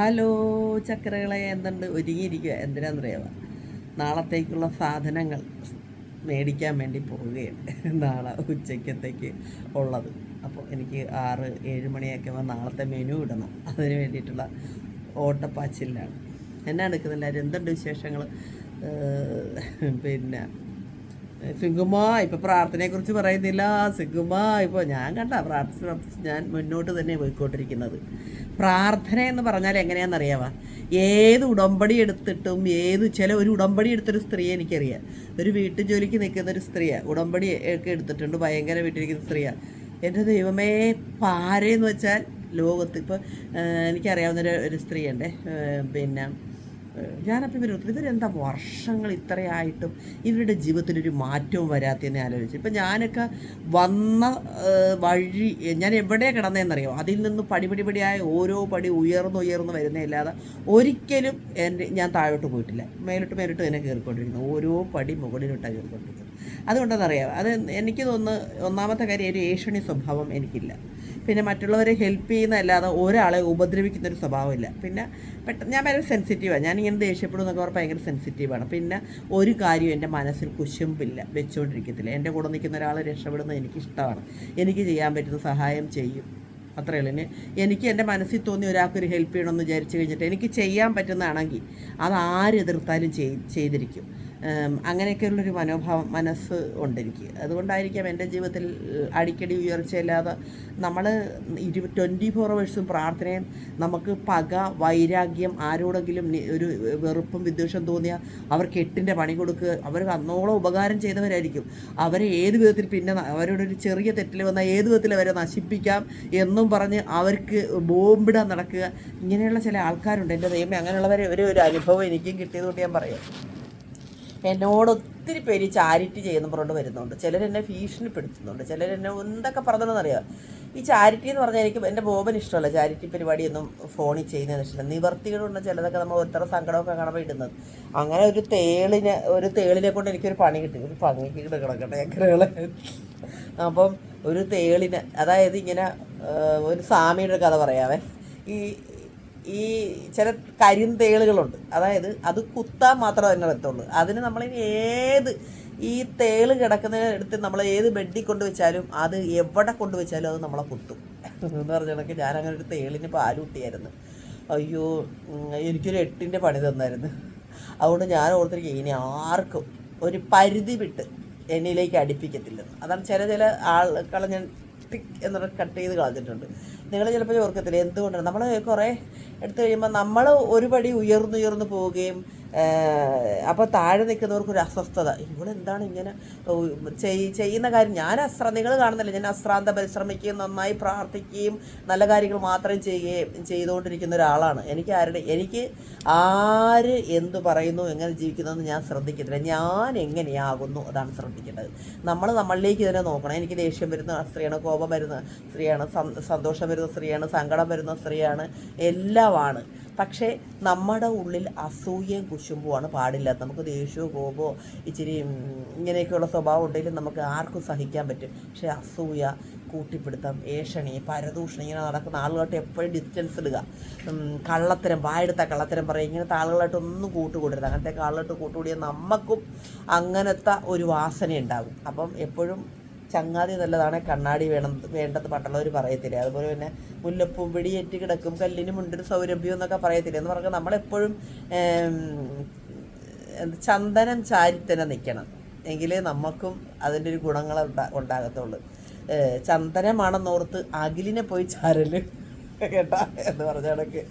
Hello ചക്കരകളെ എന്തുണ്ട്? ഒരുങ്ങിയിരിക്കുക എന്തിനാണെന്നറിയാമോ നാളത്തേക്കുള്ള സാധനങ്ങൾ മേടിക്കാൻ വേണ്ടി പോവുകയാണ്. നാളെ ഉച്ചയ്ക്കത്തേക്ക് ഉള്ളത്. അപ്പോൾ എനിക്ക് ആറ് ഏഴ് മണിയൊക്കെ നാളത്തെ മെനു ഇടണം. അതിന് വേണ്ടിയിട്ടുള്ള ഓട്ടപ്പാച്ചിലാണ്. എന്നാ എടുക്കുന്നില്ല എന്തുണ്ട് വിശേഷങ്ങൾ പിന്നെ സിംഗുമ ഇപ്പോൾ പ്രാർത്ഥനയെക്കുറിച്ച് പറയുന്നില്ല. സിംഗുമ ഇപ്പോൾ ഞാൻ കണ്ട പ്രാർത്ഥിച്ച് പ്രാർത്ഥിച്ച് ഞാൻ മുന്നോട്ട് തന്നെ പോയിക്കൊണ്ടിരിക്കുന്നത്. പ്രാർത്ഥന എന്ന് പറഞ്ഞാൽ എങ്ങനെയാണെന്നറിയാവാ? ഏത് ഉടമ്പടി എടുത്തിട്ടും ഏത് ചില ഒരു ഉടമ്പടി എടുത്തൊരു സ്ത്രീയെ എനിക്കറിയാം. ഒരു വീട്ടു ജോലിക്ക് നിൽക്കുന്ന ഒരു സ്ത്രീയാണ് ഉടമ്പടി ഒക്കെ എടുത്തിട്ടുണ്ട് ഭയങ്കര വീട്ടിലിരിക്കുന്ന സ്ത്രീയാണ് എന്റെ ദൈവമേ പാരയെന്ന് വെച്ചാൽ ലോകത്ത് ഇപ്പോൾ എനിക്കറിയാവുന്ന ഒരു ഒരു സ്ത്രീയുണ്ട്. പിന്നെ ഞാനപ്പോൾ ഇവർ ഇവരെന്താ വർഷങ്ങൾ ഇത്രയായിട്ടും ഇവരുടെ ജീവിതത്തിലൊരു മാറ്റവും വരാത്തതെന്ന് ആലോചിച്ചു. ഇപ്പം ഞാനൊക്കെ വന്ന വഴി ഞാൻ എവിടെ കിടന്നതെന്നറിയോ അതിൽ നിന്ന് പടിപടിപടിയായ ഓരോ പടി ഉയർന്നു ഉയർന്നു വരുന്നതല്ലാതെ ഒരിക്കലും എന്റെ ഞാൻ താഴോട്ട് പോയിട്ടില്ല. മേലോട്ട് മേലോട്ട് തന്നെ കയറിക്കൊണ്ടിരിക്കുന്നു. ഓരോ പടി മുകളിലോട്ടാണ് കയറിക്കൊണ്ടിരിക്കുന്നത്. അതുകൊണ്ടെന്നറിയാം അത് എനിക്ക് തോന്നുന്നു ഒന്നാമത്തെ കാര്യം ഒരു ഏഷണി സ്വഭാവം എനിക്കില്ല. പിന്നെ മറ്റുള്ളവരെ ഹെൽപ്പ് ചെയ്യുന്നതല്ലാതെ ഒരാളെ ഉപദ്രവിക്കുന്ന ഒരു സ്വഭാവമില്ല. പിന്നെ പെട്ടെന്ന് ഞാൻ ഭയങ്കര സെൻസിറ്റീവാണ് ഞാൻ ഇങ്ങനെ ദേഷ്യപ്പെടും എന്നൊക്കെ പറഞ്ഞാൽ ഭയങ്കര സെൻസിറ്റീവാണ് പിന്നെ ഒരു കാര്യം എന്റെ മനസ്സിൽ കുശുമ്പില്ല വെച്ചുകൊണ്ടിരിക്കത്തില്ല എന്റെ കൂടെ നിൽക്കുന്ന ഒരാൾ രക്ഷപ്പെടുന്നത് എനിക്കിഷ്ടമാണ്. എനിക്ക് ചെയ്യാൻ പറ്റുന്ന സഹായം ചെയ്യും. അത്രയേ ഉള്ളൂ. ഇനി എനിക്ക് എന്റെ മനസ്സിൽ തോന്നി ഒരാൾക്കൊരു ഹെൽപ്പ് ചെയ്യണമെന്ന് വിചാരിച്ചു കഴിഞ്ഞിട്ട് എനിക്ക് ചെയ്യാൻ പറ്റുന്നതാണെങ്കിൽ അത് ആര് എതിർത്താലും ചെയ് ചെയ്തിരിക്കും. അങ്ങനെയൊക്കെയുള്ളൊരു മനോഭാവം മനസ്സ് ഉണ്ട് എനിക്ക് അതുകൊണ്ടായിരിക്കാം എന്റെ ജീവിതത്തിൽ അടിക്കടി ഉയർച്ചയില്ലാതെ നമ്മൾ ഇരു ട്വന്റി ഫോർ അവേഴ്സും പ്രാർത്ഥനയും നമുക്ക് പക വൈരാഗ്യം ആരോടെങ്കിലും ഒരു വെറുപ്പും വിദ്വേഷം തോന്നിയാൽ അവർക്ക് എട്ടിന്റെ പണി കൊടുക്കുക. അവർക്ക് അന്നോളം ഉപകാരം ചെയ്തവരായിരിക്കും. അവരെ ഏത് വിധത്തിൽ പിന്നെ അവരുടെ ഒരു ചെറിയ തെറ്റിൽ വന്നാൽ ഏത് വിധത്തിൽ അവരെ നശിപ്പിക്കാം എന്നും പറഞ്ഞ് അവർക്ക് ബോംബിടാൻ നടക്കുക. ഇങ്ങനെയുള്ള ചില ആൾക്കാരുണ്ട് എന്റെ ദൈവമേ. അങ്ങനെയുള്ളവരെ ഒരു ഒരു അനുഭവം എനിക്കും കിട്ടിയതുകൊണ്ട് ഞാൻ പറയാം. എന്നോട് ഒത്തിരി പേര് ചാരിറ്റി ചെയ്യുന്ന പറഞ്ഞുകൊണ്ട് വരുന്നുണ്ട് ചിലരെന്നെ ഭീഷണിപ്പെടുത്തുന്നുണ്ട്. ചിലരെന്നെ എന്തൊക്കെ പറഞ്ഞതെന്നറിയാം? ഈ ചാരിറ്റി എന്ന് പറഞ്ഞാൽ എനിക്ക് എന്റെ ബോബൻ ഇഷ്ടമല്ല. ചാരിറ്റി പരിപാടിയൊന്നും ഫോണിൽ ചെയ്യുന്നതെന്ന് ഇഷ്ടമല്ല. നിവർത്തികളുണ്ട് ചിലതൊക്കെ നമ്മൾ ഒത്തര സങ്കടമൊക്കെ കാണുമ്പോൾ ഇടുന്നത്. അങ്ങനെ ഒരു തേളിനെ ഒരു തേളിനെ കൊണ്ട് എനിക്കൊരു പണി കിട്ടി. ഒരു പണി കീട് കിടക്കട്ടെ അപ്പം ഒരു തേളിനെ അതായത് ഇങ്ങനെ ഒരു സ്വാമിയുടെ കഥ പറയാവേ. ഈ ഈ ചില കരിന്തേളുകളുണ്ട്. അതായത് അത് കുത്താൻ മാത്രമേ തന്നെ എത്തുള്ളൂ അതിന് നമ്മളിനി ഏത് ഈ തേൾ കിടക്കുന്നതിനടുത്ത് നമ്മൾ ഏത് ബെഡിൽ കൊണ്ട് വെച്ചാലും അത് എവിടെ കൊണ്ട് വെച്ചാലും അത് നമ്മളെ കുത്തും. എന്ന് പറഞ്ഞ കണക്ക് ഞാൻ അങ്ങനെ ഒരു തേളിന് പാലൂട്ടിയായിരുന്നു അയ്യോ എനിക്കൊരു എട്ടിന്റെ പണി തന്നായിരുന്നു. അതുകൊണ്ട് ഞാൻ ഓർത്തിരിക്കും ഇനി ആർക്കും ഒരു പരിധി വിട്ട് എന്നിലേക്ക് അടുപ്പിക്കത്തില്ലെന്ന്. അതാണ് ചില ചില ആൾക്കാളെ ഞാൻ ടിക് എന്നുള്ള കട്ട് ചെയ്ത് കളഞ്ഞിട്ടുണ്ട്. നിങ്ങൾ ചിലപ്പോൾ ഓർക്കത്തില്ല എന്തുകൊണ്ടാണ്? നമ്മൾ കുറേ എടുത്തു കഴിയുമ്പോൾ നമ്മൾ ഒരുപടി ഉയർന്നുയർന്നു പോവുകയും അപ്പോൾ താഴെ നിൽക്കുന്നവർക്ക് ഒരു അസ്വസ്ഥത. ഇവളെന്താണ് ഇങ്ങനെ ചെയ്- ചെയ്യുന്ന കാര്യം? ഞാൻ അശ്ര നിങ്ങൾ കാണുന്നില്ല. ഞാൻ അശ്രാന്ത പരിശ്രമിക്കുകയും നന്നായി പ്രാർത്ഥിക്കുകയും നല്ല കാര്യങ്ങൾ മാത്രം ചെയ്യുകയും ചെയ്തുകൊണ്ടിരിക്കുന്ന ഒരാളാണ്. എനിക്ക് ആരുടെ എനിക്ക് ആര് എന്ത് പറയുന്നു എങ്ങനെ ജീവിക്കുന്നു ഞാൻ ശ്രദ്ധിക്കത്തില്ല. ഞാൻ എങ്ങനെയാകുന്നു അതാണ് ശ്രദ്ധിക്കേണ്ടത്. നമ്മൾ നമ്മളിലേക്ക് തന്നെ നോക്കണം. എനിക്ക് ദേഷ്യം വരുന്ന സ്ത്രീയാണ് കോപം വരുന്ന സ്ത്രീയാണ് സന്തോഷം വരുന്ന സ്ത്രീയാണ് സങ്കടം വരുന്ന സ്ത്രീയാണ് എല്ലാമാണ്. പക്ഷേ നമ്മുടെ ഉള്ളിൽ അസൂയയും കുശുമ്പുമാണ് പാടില്ല. നമുക്ക് ദേഷ്യവും കോപമോ ഇച്ചിരി ഇങ്ങനെയൊക്കെയുള്ള സ്വഭാവം ഉണ്ടെങ്കിലും നമുക്ക് ആർക്കും സഹിക്കാൻ പറ്റും. പക്ഷേ അസൂയ കൂട്ടിപ്പിടുത്തം ഏഷണി പരദൂഷണം ഇങ്ങനെ നടക്കുന്ന ആളുകളായിട്ട് എപ്പോഴും ഡിസ്റ്റൻസ് ഇടുക. കള്ളത്തരം വായെടുത്ത കള്ളത്തരം പറയും ഇങ്ങനത്തെ ആളുകളായിട്ട് ഒന്നും കൂട്ടുകൂടരുത്. അങ്ങനത്തെ ആളുകളായിട്ട് കൂട്ടുകൂടിയാൽ നമുക്കും അങ്ങനത്തെ ഒരു വാസന ഉണ്ടാകും അപ്പം എപ്പോഴും ചങ്ങാതി നല്ലതാണ് കണ്ണാടി വേണം വേണ്ടത് പണ്ടുള്ളവർ പറയത്തില്ല? അതുപോലെ തന്നെ മുല്ലപ്പൂ വെടിയേറ്റ് കിടക്കും കല്ലിന് മുണ്ടൊരു സൗരഭ്യം എന്നൊക്കെ പറയത്തില്ല? എന്ന് പറഞ്ഞാൽ നമ്മളെപ്പോഴും ചന്ദനം ചാരിത്തന നിൽക്കണം എങ്കിലേ നമുക്കും അതിന്റെ ഒരു ഗുണങ്ങൾ ഉണ്ടാ- ഉണ്ടാകത്തുള്ളൂ. ചന്ദനമാണെന്നോർത്ത് അകിലിനെ പോയി ചാരൽ കേട്ടാ? എന്ന് പറഞ്ഞ കണക്ക്.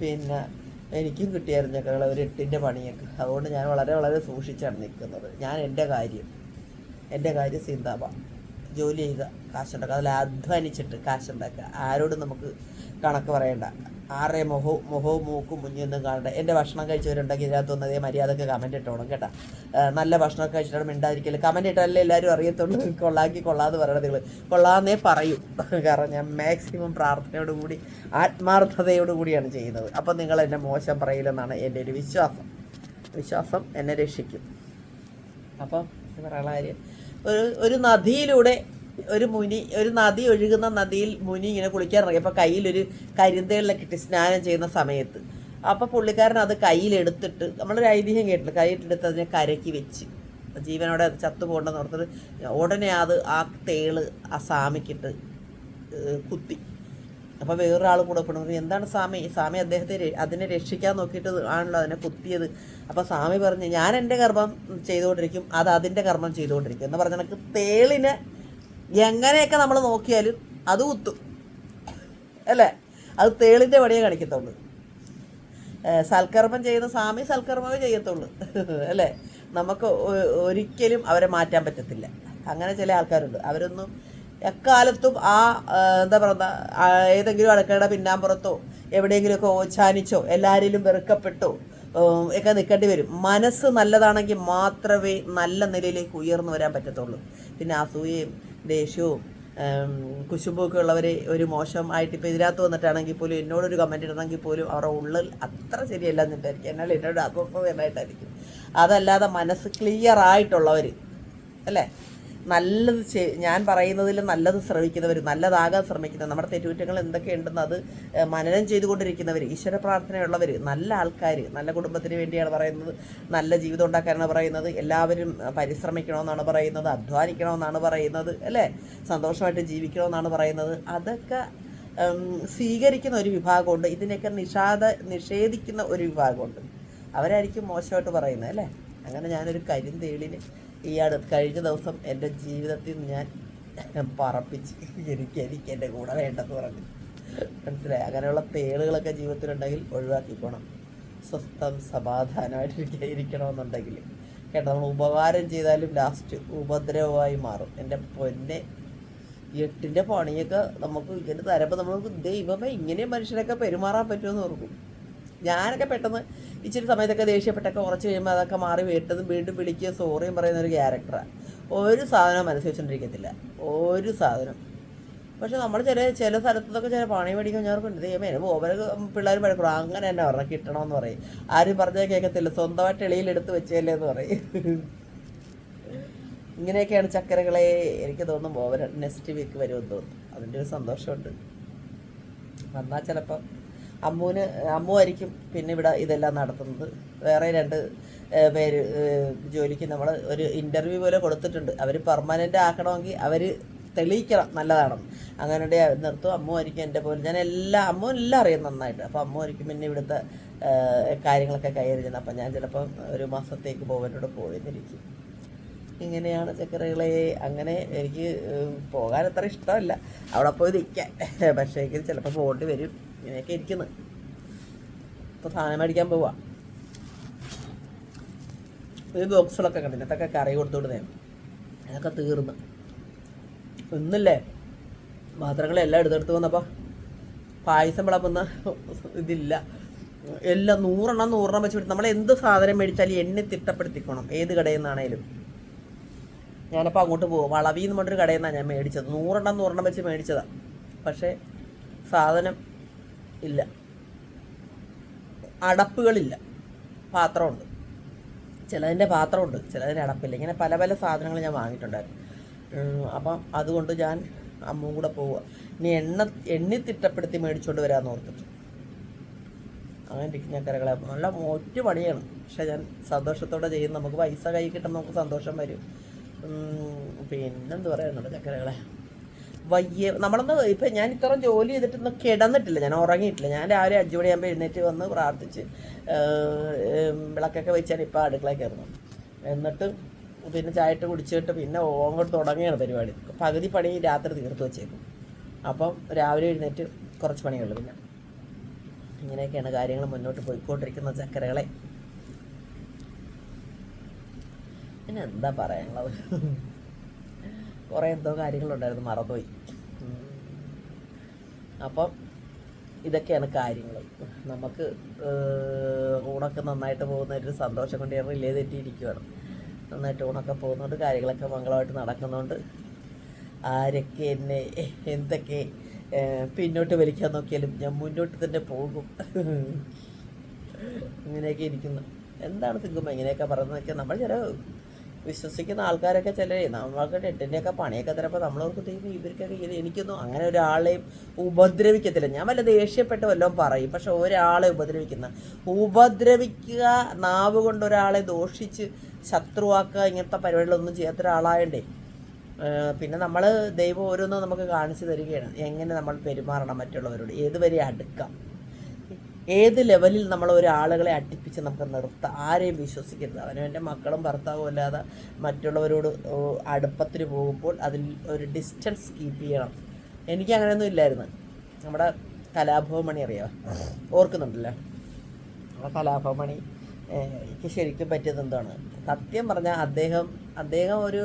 പിന്നെ എനിക്കും കിട്ടിയായിരുന്നു ഞങ്ങൾ ഒരു എട്ടിന്റെ പണിയൊക്കെ. അതുകൊണ്ട് ഞാൻ വളരെ വളരെ സൂക്ഷിച്ചാണ് നിൽക്കുന്നത്. ഞാൻ എന്റെ കാര്യം. എന്റെ കാര്യം സീന്താബ ജോലി ചെയ്യുക കാശുണ്ടാക്കുക അതിൽ അധ്വാനിച്ചിട്ട് കാശുണ്ടാക്കുക ആരോടും നമുക്ക് കണക്ക് പറയണ്ട. ആരുടെ മുഖവും മുഖവും മൂക്കും മുഞ്ഞൊന്നും കാണണ്ട. എന്റെ ഭക്ഷണം കഴിച്ചവരുണ്ടെങ്കിൽ ഇതിനകത്തൊന്നും അതേ മര്യാദയ്ക്ക് കമന്റ് ഇട്ടോണം കേട്ടോ. നല്ല ഭക്ഷണമൊക്കെ കഴിച്ചിട്ടാണ് മിണ്ടാതിരിക്കൽ കമന്റ് ഇട്ടാലേ എല്ലാവരും അറിയത്തുള്ളൂ. കൊള്ളാക്കി കൊള്ളാന്ന് പറയണത് കൊള്ളാന്നേ പറയൂ. കാരണം ഞാൻ മാക്സിമം പ്രാർത്ഥനയോടുകൂടി ആത്മാർത്ഥതയോടുകൂടിയാണ് ചെയ്യുന്നത്. അപ്പം നിങ്ങൾ എന്നെ മോശം പറയില്ലെന്നാണ് എന്റെ ഒരു വിശ്വാസം. വിശ്വാസം എന്നെ രക്ഷിക്കും. അപ്പം പറയാനുള്ള കാര്യം ഒരു ഒരു നദിയിലൂടെ ഒരു മുനി ഒരു നദി ഒഴുകുന്ന നദിയിൽ മുനി ഇങ്ങനെ കുളിക്കാൻ ഇറങ്ങിയപ്പോൾ കയ്യിലൊരു കരിന്തേളിലൊക്കെ ഇട്ട് സ്നാനം ചെയ്യുന്ന സമയത്ത്. അപ്പോൾ പുള്ളിക്കാരൻ അത് കയ്യിലെടുത്തിട്ട് നമ്മളൊരു ഐതിഹ്യം കേട്ടില്ല കയ്യിട്ടെടുത്ത് അതിനെ കരക്കി വെച്ച്. ജീവനോടെ അത് ചത്തു പോകണ്ടെന്ന് ഓർത്തിട്ട് ഉടനെ അത് ആ തേൾ ആ സാമിക്കിട്ട് കുത്തി. അപ്പോൾ വേറൊരാൾ കൂടെ പറഞ്ഞു എന്താണ് സ്വാമി? സ്വാമി അദ്ദേഹത്തെ അതിനെ രക്ഷിക്കാൻ നോക്കിയിട്ട് ആണല്ലോ അതിനെ കുത്തിയത്. അപ്പോൾ സ്വാമി പറഞ്ഞു ഞാൻ എന്റെ കർമ്മം ചെയ്തുകൊണ്ടിരിക്കും. അത് അതിന്റെ കർമ്മം ചെയ്തുകൊണ്ടിരിക്കും. എന്ന് പറഞ്ഞ കണക്ക് തേളിനെ എങ്ങനെയൊക്കെ നമ്മൾ നോക്കിയാലും അത് കുത്തും. അല്ലേ? അത് തേളിന്റെ പണിയെ കാണിക്കത്തുള്ളൂ. സൽക്കർമ്മം ചെയ്യുന്ന സ്വാമി സൽക്കർമ്മമേ ചെയ്യത്തുള്ളൂ. അല്ലേ? നമുക്ക് ഒരിക്കലും അവരെ മാറ്റാൻ പറ്റത്തില്ല. അങ്ങനെ ചില ആൾക്കാരുണ്ട്. അവരൊന്നും എക്കാലത്തും ആ എന്താ പറയുക ഏതെങ്കിലും അടുക്കളയുടെ പിന്നാമ്പുറത്തോ എവിടെയെങ്കിലുമൊക്കെ ഓച്ചാനിച്ചോ എല്ലാവരിലും വെറുക്കപ്പെട്ടോ ഒക്കെ നിൽക്കേണ്ടി വരും. മനസ്സ് നല്ലതാണെങ്കിൽ മാത്രമേ നല്ല നിലയിലേക്ക് ഉയർന്നു വരാൻ പറ്റത്തുള്ളൂ. പിന്നെ അസൂയയും ദേഷ്യവും കുശുമ്പൊക്കെ ഉള്ളവരെ ഒരു മോശം ആയിട്ട് ഇപ്പോൾ ഇതിനകത്ത് വന്നിട്ടാണെങ്കിൽ പോലും എന്നോടൊരു കമന്റ് ഇടണമെങ്കിൽ പോലും അവരുടെ ഉള്ളിൽ അത്ര ശരിയല്ല എന്നിട്ടായിരിക്കും എന്നാൽ എന്നോട് അസ്വസ്ഥതയായിട്ടായിരിക്കും അതല്ലാതെ മനസ്സ് ക്ലിയർ ആയിട്ടുള്ളവർ അല്ലേ? നല്ലത് ഞാൻ പറയുന്നതിൽ നല്ലത് ശ്രമിക്കുന്നവർ നല്ലതാകാൻ ശ്രമിക്കുന്നവർ നമ്മുടെ തെറ്റുകുറ്റങ്ങൾ എന്തൊക്കെയുണ്ടെന്ന് അത് മനനം ചെയ്തുകൊണ്ടിരിക്കുന്നവർ ഈശ്വര പ്രാർത്ഥനയുള്ളവർ നല്ല ആൾക്കാർ നല്ല കുടുംബത്തിന് വേണ്ടിയാണ് പറയുന്നത് നല്ല ജീവിതം ഉണ്ടാക്കാനാണ് പറയുന്നത് എല്ലാവരും പരിശ്രമിക്കണമെന്നാണ് പറയുന്നത് അധ്വാനിക്കണമെന്നാണ് പറയുന്നത് അല്ലേ? സന്തോഷമായിട്ട് ജീവിക്കണമെന്നാണ് പറയുന്നത്. അതൊക്കെ സ്വീകരിക്കുന്ന ഒരു വിഭാഗമുണ്ട്. ഇതിനെയൊക്കെ നിഷാദ നിഷേധിക്കുന്ന ഒരു വിഭാഗമുണ്ട്. അവരായിരിക്കും മോശമായിട്ട് പറയുന്നത് അല്ലേ? അങ്ങനെ ഞാനൊരു കരിന്തേളിന് ഈ അടുത്ത് കഴിഞ്ഞ ദിവസം എന്റെ ജീവിതത്തിൽ ഞാൻ പറപ്പിച്ച് എനിക്ക് എനിക്ക് എന്റെ കൂടെ വേണ്ടെന്ന് പറഞ്ഞു. മനസ്സിലായി? അങ്ങനെയുള്ള തേളുകളൊക്കെ ജീവിതത്തിലുണ്ടെങ്കിൽ ഒഴിവാക്കിക്കോണം സ്വസ്ഥം സമാധാനമായിട്ട് ഇരിക്കണമെന്നുണ്ടെങ്കിൽ. കേട്ടോ നമ്മൾ ഉപകാരം ചെയ്താലും ലാസ്റ്റ് ഉപദ്രവമായി മാറും. എന്റെ പൊന്നെ എട്ടിന്റെ പണിയൊക്കെ നമുക്ക് ഇങ്ങനെ തരപ്പോൾ നമ്മൾ ദൈവമേ ഇങ്ങനെ മനുഷ്യരൊക്കെ പെരുമാറാൻ പറ്റുമെന്ന് ഓർക്കും. ഞാനൊക്കെ പെട്ടെന്ന് ഇച്ചിരി സമയത്തൊക്കെ ദേഷ്യപ്പെട്ടൊക്കെ കുറച്ച് കഴിയുമ്പോൾ അതൊക്കെ മാറി വീട്ടതും വീണ്ടും വിളിക്കുക സോറിയും പറയുന്ന ഒരു ക്യാരക്ടറാണ് ഒരു സാധനം മനസ്സിൽ വെച്ചുകൊണ്ടിരിക്കത്തില്ല ഒരു സാധനം പക്ഷെ നമ്മൾ ചില ചില സ്ഥലത്തൊക്കെ ചില പണി മേടിക്കാൻ ഞാർക്കുണ്ട് ദൈവമേ ഓവരെ പിള്ളേർ പഠിക്കണം അങ്ങനെ തന്നെ പറഞ്ഞാൽ കിട്ടണമെന്ന് പറയും. ആരും പറഞ്ഞേ കേൾക്കത്തില്ല സ്വന്തമായിട്ട് എളിയിലെടുത്ത് വെച്ചല്ലേ എന്ന് പറയും. ഇങ്ങനെയൊക്കെയാണ് ചക്കരകളെ. എനിക്ക് തോന്നുന്നു ഓവർ നെക്സ്റ്റ് വീക്ക് വരുമെന്ന് തോന്നുന്നു. അതിന്റെ ഒരു സന്തോഷമുണ്ട്. വന്നാൽ ചിലപ്പം അമ്മൂന് അമ്മുവായിരിക്കും പിന്നെ ഇവിടെ ഇതെല്ലാം നടത്തുന്നത്. വേറെ രണ്ട് പേര് ജോലിക്ക് നമ്മൾ ഒരു ഇന്റർവ്യൂ പോലെ കൊടുത്തിട്ടുണ്ട്. അവർ പെർമനന്റ് ആക്കണമെങ്കിൽ അവർ തെളിയിക്കണം നല്ലതാണ് അങ്ങനെ നിർത്തും. അമ്മുവായിരിക്കും എന്റെ പോലെ. ഞാൻ എല്ലാം അമ്മു എല്ലാം അറിയാം നന്നായിട്ട്. അപ്പോൾ അമ്മുവായിരിക്കും പിന്നെ ഇവിടുത്തെ കാര്യങ്ങളൊക്കെ ചെയ്യുന്നത്. അപ്പം ഞാൻ ചിലപ്പം ഒരു മാസത്തേക്ക് പോകാനോട് പോയിരിക്കും ഇങ്ങനെയാണ് ചക്കരകളെ. അങ്ങനെ എനിക്ക് പോകാൻ അത്ര ഇഷ്ടമല്ല. അവിടെ പോയി നിൽക്കാൻ. പക്ഷേ എനിക്ക് ചിലപ്പോൾ പോകേണ്ടി വരും. ഇങ്ങനെയൊക്കെ ഇരിക്കുന്നു. ഇപ്പോൾ സാധനം മേടിക്കാൻ പോവാ. ഈ ബോക്സുകളൊക്കെ കണ്ടില്ല? അതൊക്കെ കറി കൊടുത്തുവിടുന്നേ. അതൊക്കെ തീർന്നു. ഒന്നില്ലേ പാത്രങ്ങളെല്ലാം എടുത്തെടുത്ത് വന്നപ്പോൾ പായസം വിളപ്പുന്ന ഇതില്ല. എല്ലാം നൂറെണ്ണം നൂറെണ്ണം വെച്ച് നമ്മൾ എന്ത് സാധനം മേടിച്ചാലും എണ്ണി തിട്ടപ്പെടുത്തിക്കണം. ഏത് കടയിൽ നിന്നാണേലും. ഞാനപ്പോൾ അങ്ങോട്ട് പോകും വളവിൽ നിന്ന് പറഞ്ഞൊരു കടയിൽ നിന്നാണ് ഞാൻ മേടിച്ചത്. നൂറെണ്ണം നൂറെണ്ണം വെച്ച് മേടിച്ചതാണ് പക്ഷേ സാധനം ഇല്ല. അടപ്പുകളില്ല. പാത്രമുണ്ട്. ചിലതിന്റെ പാത്രമുണ്ട് ചിലതിന്റെ അടപ്പില്ല. ഇങ്ങനെ പല പല സാധനങ്ങൾ ഞാൻ വാങ്ങിയിട്ടുണ്ടായിരുന്നു. അപ്പം അതുകൊണ്ട് ഞാൻ അമ്മും കൂടെ പോവുക. ഇനി എണ്ണ എണ്ണി തിട്ടപ്പെടുത്തി മേടിച്ചുകൊണ്ട് വരാമെന്ന് ഓർത്തിട്ട്. അങ്ങനെ ഇരിക്കുന്ന കരകളെ. നല്ല ഒറ്റ പണിയാണ്. പക്ഷെ ഞാൻ സന്തോഷത്തോടെ ചെയ്യും നമുക്ക് പൈസ കൈ കിട്ടുമ്പോൾ നമുക്ക് സന്തോഷം വരും. പിന്നെന്ത് പറയാനുണ്ട് ചക്കരകളെ? വയ്യ നമ്മളൊന്ന് ഇപ്പം ഞാൻ ഇത്രയും ജോലി ചെയ്തിട്ടൊന്നും കിടന്നിട്ടില്ല. ഞാൻ ഉറങ്ങിയിട്ടില്ല. ഞാൻ രാവിലെ അഞ്ച് മണിയാകുമ്പോൾ എഴുന്നേറ്റ് വന്ന് പ്രാർത്ഥിച്ച് വിളക്കൊക്കെ വെച്ചാൽ ഇപ്പോൾ അടുക്കളയിൽ കയറുന്നത് എന്നിട്ട് പിന്നെ ചായട്ട് കുടിച്ചിട്ട് പിന്നെ ഓങ്ങോട്ട് തുടങ്ങിയാണ് പരിപാടി. പകുതി പണി രാത്രി തീർത്ത് വെച്ചേക്കും. അപ്പം രാവിലെ എഴുന്നേറ്റ് കുറച്ച് പണിയുള്ളൂ പിന്നെ. ഇങ്ങനെയൊക്കെയാണ് കാര്യങ്ങൾ മുന്നോട്ട് പോയിക്കൊണ്ടിരിക്കുന്ന ചക്കരകളെ. പിന്നെ എന്താ പറയാനുള്ളത്? കുറേ എന്തോ കാര്യങ്ങളുണ്ടായിരുന്നു മറന്നുപോയി. അപ്പം ഇതൊക്കെയാണ് കാര്യങ്ങൾ നമുക്ക് ഊണൊക്കെ നന്നായിട്ട് പോകുന്ന ഒരു സന്തോഷം കൊണ്ട് ഞാൻ റിലേ തെറ്റിയിരിക്കുകയാണ് നന്നായിട്ട് ഊണൊക്കെ പോകുന്നുണ്ട് കാര്യങ്ങളൊക്കെ മംഗളമായിട്ട് നടക്കുന്നുണ്ട്. ആരൊക്കെ എന്നെ എന്തൊക്കെ പിന്നോട്ട് വലിക്കാൻ നോക്കിയാലും ഞാൻ മുന്നോട്ട് തന്നെ പോകും. ഇങ്ങനെയൊക്കെ ഇരിക്കുന്നു. എന്താണ് തിങ്കുമ്പോൾ ഇങ്ങനെയൊക്കെ പറയുന്നതൊക്കെ നമ്മൾ ചില വിശ്വസിക്കുന്ന ആൾക്കാരൊക്കെ ചില നമ്മൾക്ക് ടെന്റിന്റെയൊക്കെ പണിയൊക്കെ തരപ്പോൾ നമ്മളവർക്ക് ദൈവം ഇവർക്കൊക്കെ ഇത് എനിക്കൊന്നും അങ്ങനെ ഒരാളെയും ഉപദ്രവിക്കത്തില്ല. ഞാൻ വല്ല ദേഷ്യപ്പെട്ട് വല്ലതും പറയും. പക്ഷെ ഒരാളെ ഉപദ്രവിക്കുന്ന ഉപദ്രവിക്കുക നാവ് കൊണ്ട് ഒരാളെ ദോഷിച്ച് ശത്രുവാക്കുക ഇങ്ങനത്തെ പരിപാടികളൊന്നും ചെയ്യാത്ത ഒരാളായണ്ടേ പിന്നെ നമ്മൾ ദൈവം ഓരോന്നും നമുക്ക് കാണിച്ചു തരികയാണ്. എങ്ങനെ നമ്മൾ പെരുമാറണം മറ്റുള്ളവരോട്? ഏതുവരെ അടുക്കാം? ഏത് ലെവലിൽ നമ്മൾ ഒരാളുകളെ അടുപ്പിച്ച് നമുക്ക് നിർത്താം? ആരെയും വിശ്വസിക്കരുത്. അവനും എന്റെ മക്കളും ഭർത്താവും അല്ലാതെ മറ്റുള്ളവരോട് അടുപ്പത്തിന് പോകുമ്പോൾ അതിൽ ഒരു ഡിസ്റ്റൻസ് കീപ്പ് ചെയ്യണം. എനിക്ക് അങ്ങനെയൊന്നും ഇല്ലായിരുന്നു. നമ്മുടെ കലാഭവമണി അറിയാം ഓർക്കുന്നുണ്ടല്ലോ? ആ കലാഭവമണി എനിക്ക് ശരിക്കും പറ്റിയത് എന്താണ്? സത്യം പറഞ്ഞാൽ അദ്ദേഹം അദ്ദേഹം ഒരു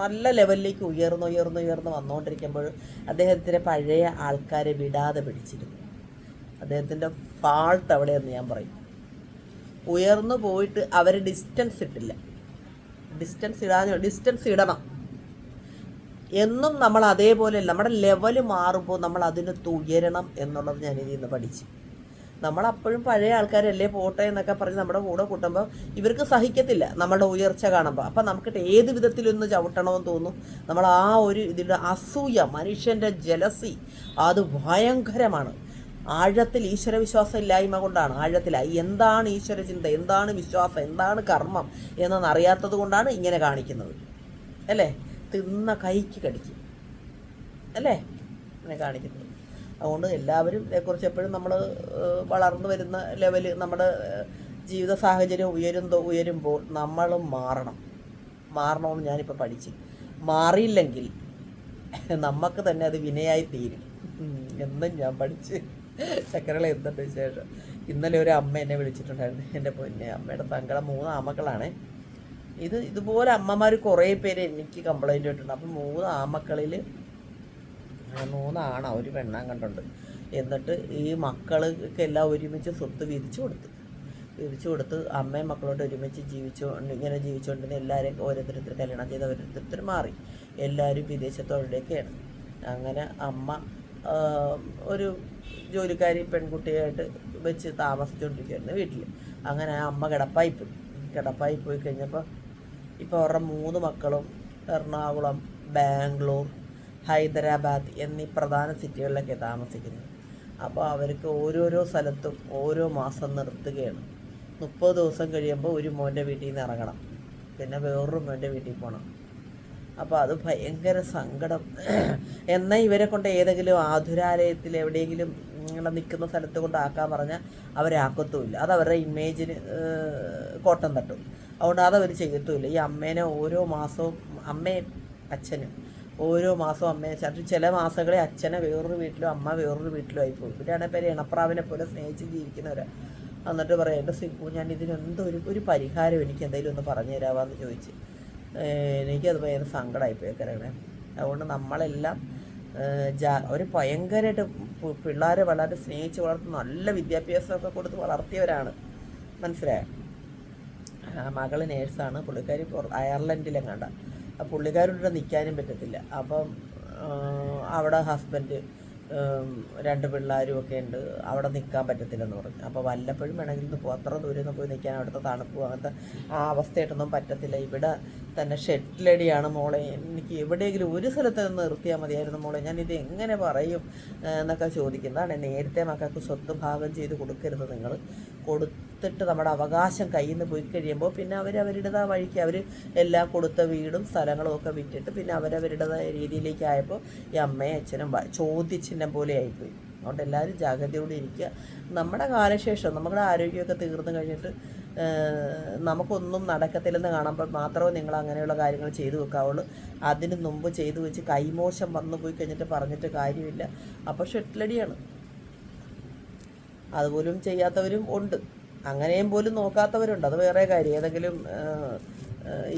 നല്ല ലെവലിലേക്ക് ഉയർന്നു ഉയർന്നു ഉയർന്ന് വന്നുകൊണ്ടിരിക്കുമ്പോൾ അദ്ദേഹത്തിന്റെ പഴയ ആൾക്കാരെ വിടാതെ പിടിച്ചിരുന്നു. അദ്ദേഹത്തിന്റെ ഫാൾട്ട് എവിടെയെന്ന് ഞാൻ പറയും. ഉയർന്നു പോയിട്ട് അവർ ഡിസ്റ്റൻസ് ഇട്ടില്ല. ഡിസ്റ്റൻസ് ഇടാൻ ഡിസ്റ്റൻസ് ഇടണം. എന്നും നമ്മൾ അതേപോലെ നമ്മുടെ ലെവൽ മാറുമ്പോൾ നമ്മൾ അതിന് തുയരണം എന്നുള്ളത് ഞാൻ ഇതിൽ നിന്ന് പഠിച്ചു. നമ്മളപ്പോഴും പഴയ ആൾക്കാരല്ലേ പോട്ടെ എന്നൊക്കെ പറഞ്ഞ് നമ്മുടെ കൂടെ കൂട്ടുമ്പോൾ ഇവർക്ക് സഹിക്കത്തില്ല നമ്മുടെ ഉയർച്ച കാണുമ്പോൾ. അപ്പം നമുക്ക് ഏത് വിധത്തിലൊന്ന് ചവിട്ടണമെന്ന് തോന്നും. നമ്മൾ ആ ഒരു ഇതിന്റെ അസൂയ മനുഷ്യന്റെ ജലസി അത് ഭയങ്കരമാണ്. ആഴത്തിൽ ഈശ്വരവിശ്വാസം ഇല്ലായ്മ കൊണ്ടാണ് ആഴത്തിലായി. എന്താണ് ഈശ്വരചിന്ത? എന്താണ് വിശ്വാസം? എന്താണ് കർമ്മം? എന്നറിയാത്തത് കൊണ്ടാണ് ഇങ്ങനെ കാണിക്കുന്നത്. അല്ലേ? തിന്ന കൈക്ക് കടിക്കും. അല്ലേ? ഇങ്ങനെ കാണിക്കുന്നത്. അതുകൊണ്ട് എല്ലാവരും ഇതേക്കുറിച്ച് എപ്പോഴും നമ്മൾ വളർന്നു വരുന്ന ലെവൽ നമ്മുടെ ജീവിത സാഹചര്യം ഉയരുന്തോ ഉയരുമ്പോൾ നമ്മളും മാറണം. മാറണമെന്ന് ഞാനിപ്പോൾ പഠിച്ചു. മാറിയില്ലെങ്കിൽ നമുക്ക് തന്നെ അത് വിനയായി തീരും. എന്നും ഞാൻ പഠിച്ച്. ചക്കരകളെ എന്തുണ്ട് വിശേഷം? ഇന്നലെ ഒരു അമ്മ എന്നെ വിളിച്ചിട്ടുണ്ടായിരുന്നു എന്റെ പൊന്നെ അമ്മയുടെ തങ്കളെ മൂന്ന് ആമക്കളാണ്. ഇത് ഇതുപോലെ അമ്മമാർ കുറേ പേര് എനിക്ക് കംപ്ലൈന്റ് ഇട്ടിട്ടുണ്ട്. അപ്പം മൂന്ന് ആമക്കളിൽ മൂന്നാണ് ഒരു പെണ്ണാൻ കണ്ടുണ്ട് എന്നിട്ട് ഈ മക്കൾക്ക് എല്ലാം ഒരുമിച്ച് സ്വത്ത് വിരിച്ചു കൊടുത്തു. വിരിച്ചു കൊടുത്ത് അമ്മയും മക്കളോട് ഒരുമിച്ച് ജീവിച്ചുകൊണ്ട് ഇങ്ങനെ ജീവിച്ചുകൊണ്ടിരുന്ന എല്ലാവരെയും ഓരോരുത്തർ കല്യാണം ചെയ്ത് ഓരോരുത്തർ മാറി. എല്ലാവരും വിദേശത്തോടെയൊക്കെയാണ് അങ്ങനെ അമ്മ ഒരു ജോലിക്കാരി പെൺകുട്ടിയായിട്ട് വെച്ച് താമസിച്ചുകൊണ്ടിരിക്കുകയായിരുന്നു വീട്ടിൽ അങ്ങനെ ആ അമ്മ കിടപ്പായി പോയി. കിടപ്പായി പോയി കഴിഞ്ഞപ്പോൾ ഇപ്പോൾ അവരുടെ മൂന്ന് മക്കളും എറണാകുളം ബാംഗ്ലൂർ ഹൈദരാബാദ് എന്നീ പ്രധാന സിറ്റികളിലൊക്കെ താമസിക്കുന്നത് അപ്പോൾ അവർക്ക് ഓരോരോ സ്ഥലത്തും ഓരോ മാസം നിർത്തുകയാണ്. മുപ്പത് ദിവസം കഴിയുമ്പോൾ ഒരു മോന്റെ വീട്ടിൽ നിന്ന് ഇറങ്ങണം പിന്നെ വേറൊരു മോന്റെ വീട്ടിൽ പോകണം അപ്പോൾ അത് ഭയങ്കര സങ്കടം. എന്നാൽ ഇവരെ കൊണ്ട് ഏതെങ്കിലും ആതുരാലയത്തിൽ എവിടെയെങ്കിലും ഇങ്ങനെ നിൽക്കുന്ന സ്ഥലത്ത് കൊണ്ടാക്കാൻ പറഞ്ഞാൽ അവരാക്കത്തുമില്ല അത് അവരുടെ ഇമേജിന് കോട്ടം തട്ടും. അതുകൊണ്ട് അതവർ ചെയ്യത്തുമില്ല. ഈ അമ്മേനെ ഓരോ മാസവും അമ്മയും അച്ഛനും ഓരോ മാസവും അമ്മയെ ചാട്ടി ചില മാസങ്ങളിൽ അച്ഛനെ വേറൊരു വീട്ടിലും അമ്മ വേറൊരു വീട്ടിലും ആയിപ്പോയി ഇവരാണെ പേര് ഇണപ്രാവിനെ പോലെ സ്നേഹിച്ച് ജീവിക്കുന്നവരാണ് എന്നിട്ട് പറയാം എന്റെ സിഗു ഞാൻ ഇതിനെന്തോ ഒരു ഒരു പരിഹാരം എനിക്ക് എന്തെങ്കിലും ഒന്ന് പറഞ്ഞു തരാമെന്ന് ചോദിച്ച്. എനിക്കത് ഭയങ്കര സങ്കടമായിപ്പോയി കരകണേ അതുകൊണ്ട് നമ്മളെല്ലാം ജാ ഒരു ഭയങ്കരമായിട്ട് പിള്ളേരെ വളരെ സ്നേഹിച്ച് വളർത്തുന്ന നല്ല വിദ്യാഭ്യാസമൊക്കെ കൊടുത്ത് വളർത്തിയവരാണ്. മനസ്സിലായോ? മകൾ നേഴ്സാണ് പുള്ളിക്കാരി അയർലൻഡിലെ കണ്ട പുള്ളിക്കാരുടെ നിൽക്കാനും പറ്റത്തില്ല. അപ്പം അവിടെ ഹസ്ബൻഡ് രണ്ട് പിള്ളേരും ഒക്കെ ഉണ്ട്. അവിടെ നിൽക്കാൻ പറ്റത്തില്ലെന്ന് പറഞ്ഞു. അപ്പോൾ വല്ലപ്പോഴും വേണമെങ്കിൽ ഒന്ന് അത്ര ദൂരെ ഒന്ന് പോയി നിൽക്കാൻ അവിടുത്തെ തണുപ്പും അങ്ങനത്തെ ആ അവസ്ഥയായിട്ടൊന്നും പറ്റത്തില്ല. ഇവിടെ തന്നെ ഷെട്ടിലടിയാണ് മോളെ. എനിക്ക് എവിടെയെങ്കിലും ഒരു സ്ഥലത്ത് നിന്ന് നിർത്തിയാൽ മതിയായിരുന്നു മോളെ. ഞാൻ ഇത് എങ്ങനെ പറയും എന്നൊക്കെ ചോദിക്കുന്നതാണ്. നേരത്തെ മക്കൾക്ക് സ്വത്ത് ഭാഗം ചെയ്ത് കൊടുക്കരുത് നിങ്ങൾ. കൊടുത്തിട്ട് നമ്മുടെ അവകാശം കയ്യിൽ നിന്ന് പോയി കഴിയുമ്പോൾ പിന്നെ അവർ അവരുടേതായ വഴിക്ക് അവർ എല്ലാം കൊടുത്ത വീടും സ്ഥലങ്ങളും ഒക്കെ വിറ്റിട്ട് പിന്നെ അവരവരുടേതായ രീതിയിലേക്ക് ആയപ്പോൾ ഈ അമ്മയും അച്ഛനും ചോദ്യചിഹ്നം പോലെ ആയിപ്പോയി. അതുകൊണ്ട് എല്ലാവരും ജാഗ്രതയോടെ ഇരിക്കുക. നമ്മുടെ കാലശേഷം നമ്മുടെ ആരോഗ്യമൊക്കെ തീർന്നു കഴിഞ്ഞിട്ട് നമുക്കൊന്നും നടക്കത്തില്ലെന്ന് കാണുമ്പോൾ മാത്രമേ നിങ്ങൾ അങ്ങനെയുള്ള കാര്യങ്ങൾ ചെയ്തു വെക്കാവുള്ളൂ. അതിന് മുമ്പ് ചെയ്തു വെച്ച് കൈമോശം വന്നു പോയി കഴിഞ്ഞിട്ട് പറഞ്ഞിട്ട് കാര്യമില്ല. അപ്പോൾ ഷെട്ടിലടിയാണ്. അതുപോലും ചെയ്യാത്തവരും ഉണ്ട്. അങ്ങനെയും പോലും നോക്കാത്തവരുണ്ട്. അത് വേറെ കാര്യം. ഏതെങ്കിലും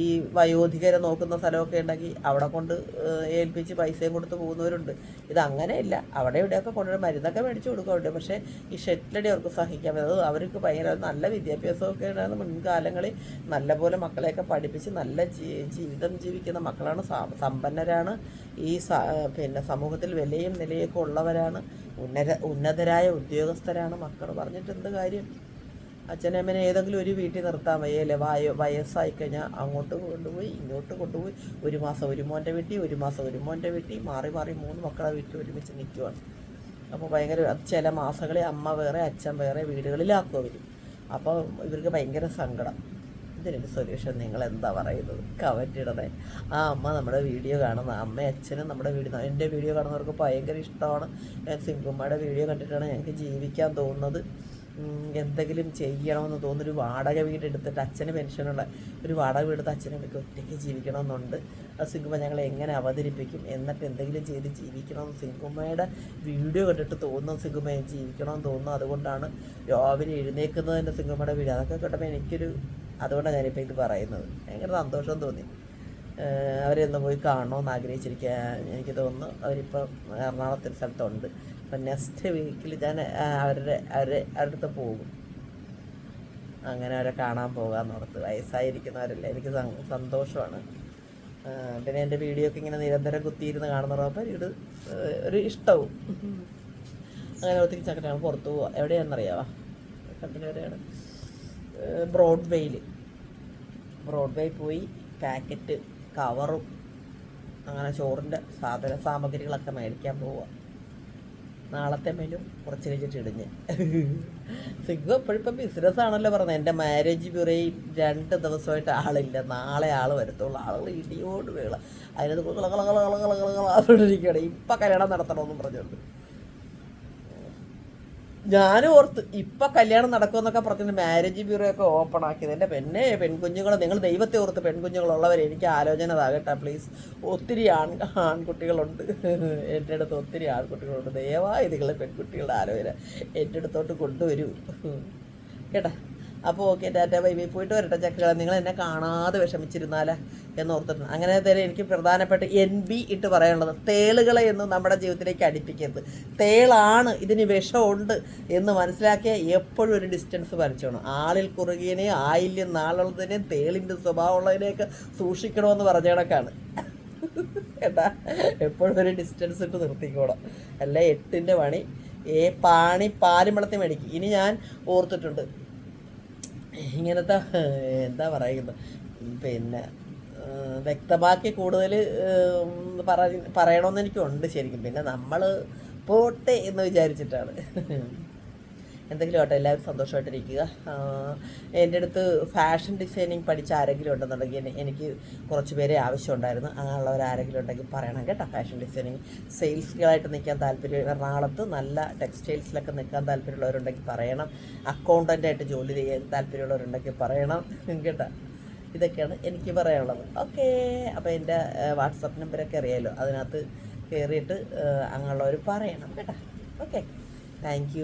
ഈ വയോധികരെ നോക്കുന്ന സ്ഥലമൊക്കെ ഉണ്ടെങ്കിൽ അവിടെ കൊണ്ട് ഏൽപ്പിച്ച് പൈസയും കൊടുത്ത് പോകുന്നവരുണ്ട്. ഇത് അങ്ങനെയില്ല അവിടെ ഇവിടെയൊക്കെ കൊണ്ടുവരും മരുന്നൊക്കെ മേടിച്ചു കൊടുക്കാറുണ്ട് പക്ഷേ ഈ ഷെറ്റിലടി അവർക്ക് സഹിക്കാൻ അത് അവർക്ക് ഭയങ്കര നല്ല വിദ്യാഭ്യാസമൊക്കെ ഉണ്ടായിരുന്ന മുൻകാലങ്ങളിൽ നല്ലപോലെ മക്കളെയൊക്കെ പഠിപ്പിച്ച് നല്ല ജീവിതം ജീവിക്കുന്ന മക്കളാണ്. സമ്പന്നരാണ്. ഈ പിന്നെ സമൂഹത്തിൽ വിലയും നിലയൊക്കെ ഉള്ളവരാണ്. ഉന്നത ഉന്നതരായ ഉദ്യോഗസ്ഥരാണ് മക്കൾ പറഞ്ഞിട്ട് എന്ത് കാര്യം? അച്ഛനമ്മനെ ഏതെങ്കിലും ഒരു വീട്ടിൽ നിർത്താൻ വയ്യല്ലേ? വയ വയസ്സായി കഴിഞ്ഞാൽ അങ്ങോട്ട് കൊണ്ടുപോയി ഇങ്ങോട്ട് കൊണ്ടുപോയി. ഒരു മാസം ഒരു മോന്റെ വീട്ടിൽ ഒരു മാസം ഒരു മോന്റെ വീട്ടിൽ. മാറി മാറി മൂന്ന് മക്കളെ വീട്ടിൽ ഒരുമിച്ച് നിൽക്കുവാണ്. അപ്പോൾ ഭയങ്കര ചില മാസങ്ങളിൽ അമ്മ വേറെ അച്ഛൻ വേറെ വീടുകളിലാക്കും അവർ അപ്പോൾ ഇവർക്ക് ഭയങ്കര സങ്കടം. ഇതിനൊരു സൊല്യൂഷൻ നിങ്ങൾ എന്താ പറയുന്നത്? കമന്റ് ഇടണേ. ആ അമ്മ നമ്മുടെ വീഡിയോ കാണുന്ന അമ്മ അച്ഛനും നമ്മുടെ വീഡിയോ എന്റെ വീഡിയോ കാണുന്നവർക്ക് ഭയങ്കര ഇഷ്ടമാണ്. സിംഗുമ്മയുടെ വീഡിയോ കണ്ടിട്ടാണ് ഞങ്ങൾക്ക് ജീവിക്കാൻ തോന്നുന്നത്. എന്തെങ്കിലും ചെയ്യണമെന്ന് തോന്നുന്നു. ഒരു വാടക വീട് എടുത്തിട്ട് അച്ഛന് പെൻഷനുള്ള ഒരു വാടക വീട് അച്ഛനും എനിക്ക് ഒറ്റയ്ക്ക് ജീവിക്കണമെന്നുണ്ട്. അത് സിംഗുമ്മ ഞങ്ങൾ എങ്ങനെ അവതരിപ്പിക്കും? എന്നിട്ട് എന്തെങ്കിലും ചെയ്ത് ജീവിക്കണമെന്ന് സിംഗുമ്മയുടെ വീഡിയോ കണ്ടിട്ട് തോന്നുന്നു സിംഗുമ്മ ജീവിക്കണമെന്ന് തോന്നുന്നു. അതുകൊണ്ടാണ് രാവിലെ എഴുന്നേക്കുന്നതിന്റെ സിംഗുമ്മയുടെ വീഡിയോ. അതൊക്കെ കേട്ടപ്പോൾ എനിക്കൊരു അതുകൊണ്ടാണ് ഞാനിപ്പോൾ ഇത് പറയുന്നത്. ഭയങ്കര സന്തോഷം തോന്നി. അവരെ ഒന്ന് പോയി കാണണമെന്ന് ആഗ്രഹിച്ചിരിക്കുക എനിക്ക് തോന്നുന്നു. അവരിപ്പോൾ എറണാകുളത്തൊരു സ്ഥലത്തുണ്ട്. അപ്പം നെക്സ്റ്റ് വീക്കിൽ ഞാൻ അവരുടെ അവർ അവരുടെ പോകും. അങ്ങനെ അവരെ കാണാൻ പോകാമെന്നോർത്ത് വയസ്സായിരിക്കുന്നവരല്ലേ എനിക്ക് സന്തോഷമാണ്. പിന്നെ എന്റെ വീഡിയോ ഒക്കെ ഇങ്ങനെ നിരന്തരം കുത്തിയിരുന്ന് കാണുന്നവർ അപ്പോൾ ഇത് ഒരു ഇഷ്ടവും. അങ്ങനെ ഒത്തിരി ചക്കരയാണ് പുറത്ത് പോവുക എവിടെയാണെന്നറിയാവാ? കമ്പനി എവിടെയാണ് ബ്രോഡ്വേയിൽ ബ്രോഡ്വേ പോയി പാക്കറ്റ് കവറും അങ്ങനെ ചോറിന്റെ സാധന സാമഗ്രികളൊക്കെ മേടിക്കാൻ പോവുക നാളത്തെ മെനു കുറച്ച് കഴിഞ്ഞിട്ട് ഇടിഞ്ഞ് സിഗ്ഗു എപ്പോഴിപ്പം ബിസിനസ് ആണല്ലോ പറഞ്ഞത് എന്റെ മാരേജ് ബ്യൂറോയിൽ രണ്ട് ദിവസമായിട്ട് ആളില്ല നാളെ ആൾ വരത്തുള്ളൂ ആളുകൾ ഇടിയോട് വീള അതിനകത്ത് കളകളകളകളകളകളകളോണ്ടിരിക്കുകയാണ് കല്യാണം ഞാനും ഓർത്ത് ഇപ്പൊ കല്യാണം നടക്കുമെന്നൊക്കെ പറഞ്ഞിട്ട് മാരേജ് ബ്യൂറോ ഒക്കെ ഓപ്പൺ ആക്കിയത് എന്റെ പെണ്ണെ പെൺകുഞ്ഞുങ്ങൾ നിങ്ങൾ ദൈവത്തെ ഓർത്ത് പെൺകുഞ്ഞുങ്ങളുള്ളവർ എനിക്ക് ആലോചന താകട്ടെ പ്ലീസ് ഒത്തിരി ആൺ ആൺകുട്ടികളുണ്ട്. എന്റെ അടുത്ത് ഒത്തിരി ആൺകുട്ടികളുണ്ട്. ദയവായി നിങ്ങൾ പെൺകുട്ടികളുടെ ആലോചന എന്റെ അടുത്തോട്ട് കൊണ്ടുവരൂ. കേട്ടാ? അപ്പോൾ ഓക്കെ ടാറ്റ ബൈ പോയിട്ട് വരട്ടെ ചക്കകളെ. നിങ്ങൾ എന്നെ കാണാതെ വിഷമിച്ചിരുന്നാലേ എന്ന് ഓർത്തിട്ടുണ്ട്. അങ്ങനെ തന്നെ എനിക്ക് പ്രധാനപ്പെട്ട എൻ ബി ഇട്ട് പറയാനുള്ളത് തേളുകളെ എന്നും നമ്മുടെ ജീവിതത്തിലേക്ക് അടുപ്പിക്കരുത്. തേളാണ് ഇതിന് വിഷമുണ്ട് എന്ന് മനസ്സിലാക്കിയ എപ്പോഴും ഒരു ഡിസ്റ്റൻസ് വരച്ചോണം. ആളിൽ കുറുകിയനെയും ആയില്യം നാളുള്ളതിനെയും തേളിന്റെ സ്വഭാവമുള്ളതിനെയൊക്കെ സൂക്ഷിക്കണമെന്ന് പറഞ്ഞ കണക്കാണ് കേട്ടാ? എപ്പോഴും ഒരു ഡിസ്റ്റൻസ് ഇട്ട് നിർത്തിക്കോണം. അല്ല? എട്ടിന്റെ പണി. ഏ പാണി പാലും മേടിക്കും. ഇനി ഞാൻ ഓർത്തിട്ടുണ്ട് ഇങ്ങനത്തെ എന്താ പറയുന്നത്? പിന്നെ വ്യക്തമാക്കി കൂടുതൽ പറയണമെന്ന് എനിക്കുണ്ട് ശരിക്കും. പിന്നെ നമ്മൾ പോട്ടെ എന്ന് വിചാരിച്ചിട്ടാണ്. എന്തെങ്കിലും ആട്ടെ എല്ലാവരും സന്തോഷമായിട്ടിരിക്കുക. എന്റെ അടുത്ത് ഫാഷൻ ഡിസൈനിങ് പഠിച്ച ആരെങ്കിലും ഉണ്ടെന്നുണ്ടെങ്കിൽ എനിക്ക് കുറച്ച് പേരെ ആവശ്യമുണ്ടായിരുന്നു. അങ്ങനെയുള്ളവർ ആരെങ്കിലും ഉണ്ടെങ്കിൽ പറയണം കേട്ടോ. ഫാഷൻ ഡിസൈനിങ് സെയിൽസുകളായിട്ട് നിൽക്കാൻ താല്പര്യം എറണാകുളത്ത് നല്ല ടെക്സ്റ്റൈൽസിലൊക്കെ നിൽക്കാൻ താല്പര്യമുള്ളവരുണ്ടെങ്കിൽ പറയണം. അക്കൗണ്ടന്റായിട്ട് ജോലി ചെയ്യാൻ താല്പര്യമുള്ളവരുണ്ടെങ്കിൽ പറയണം കേട്ടോ. ഇതൊക്കെയാണ് എനിക്ക് പറയാനുള്ളത്. ഓക്കെ അപ്പോൾ എന്റെ വാട്സപ്പ് നമ്പരൊക്കെ അറിയാമല്ലോ അതിനകത്ത് കയറിയിട്ട് അങ്ങനെയുള്ളവർ പറയണം കേട്ടോ. Okay thank